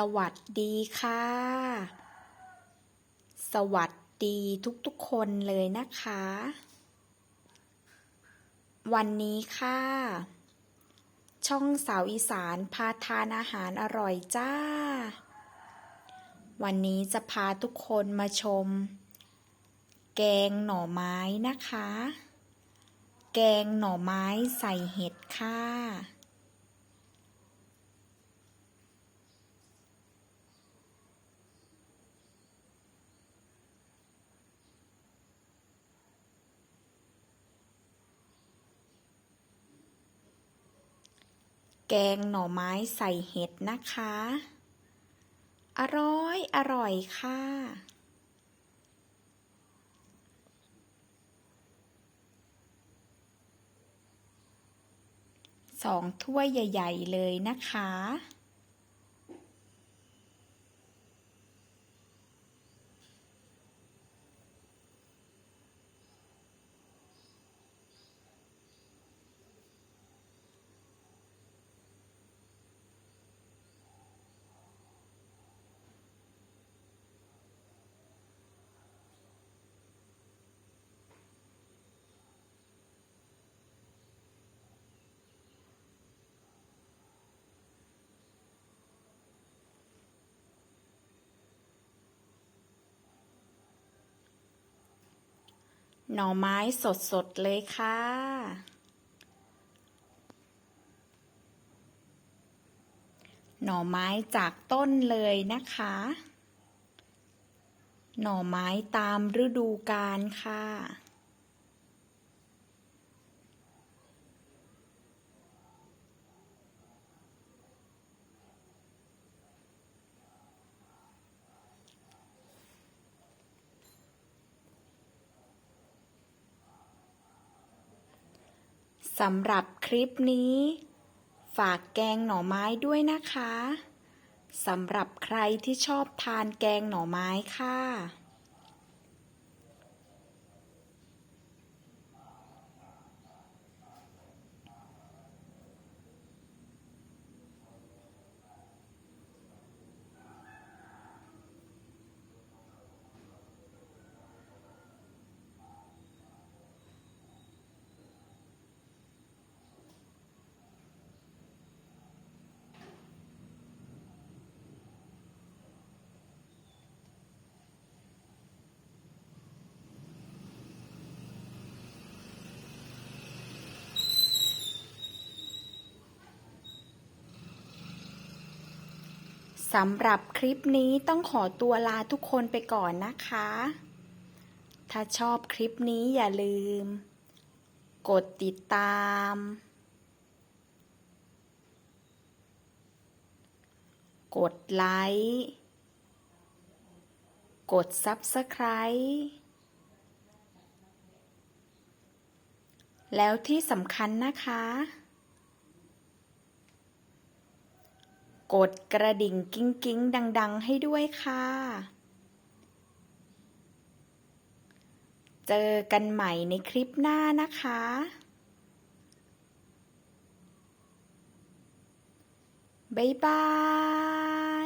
สวัสดีค่ะ สวัสดีทุกๆคนเลยนะคะ วันนี้ค่ะ ช่องสาวอีสานพาทานอาหารอร่อยจ้า วันนี้จะพาทุกคนมาชม แกงหน่อไม้นะคะ แกงหน่อไม้ใส่เห็ดค่ะ แกงหน่อไม้ใส่เห็ดนะคะ อร่อย อร่อยค่ะ สองถ้วยใหญ่ ๆ เลยนะคะ หน่อไม้สดๆเลยค่ะ หน่อไม้จากต้นเลยนะคะ หน่อไม้ตามฤดูกาลค่ะ สำหรับคลิปนี้ ฝากแกงหน่อไม้ด้วยนะคะสำหรับใครที่ชอบทานแกงหน่อไม้ค่ะ สำหรับคลิปนี้ต้องขอตัวลาทุกคนไปก่อนนะคะ ถ้าชอบคลิปนี้อย่าลืม กดติดตาม กดไลค์ กด Subscribe แล้วที่สำคัญนะคะ กดกระดิ่งกิ้งกิ้งดัง ๆ ให้ด้วยค่ะ เจอกันใหม่ในคลิปหน้านะคะ บ๊ายบาย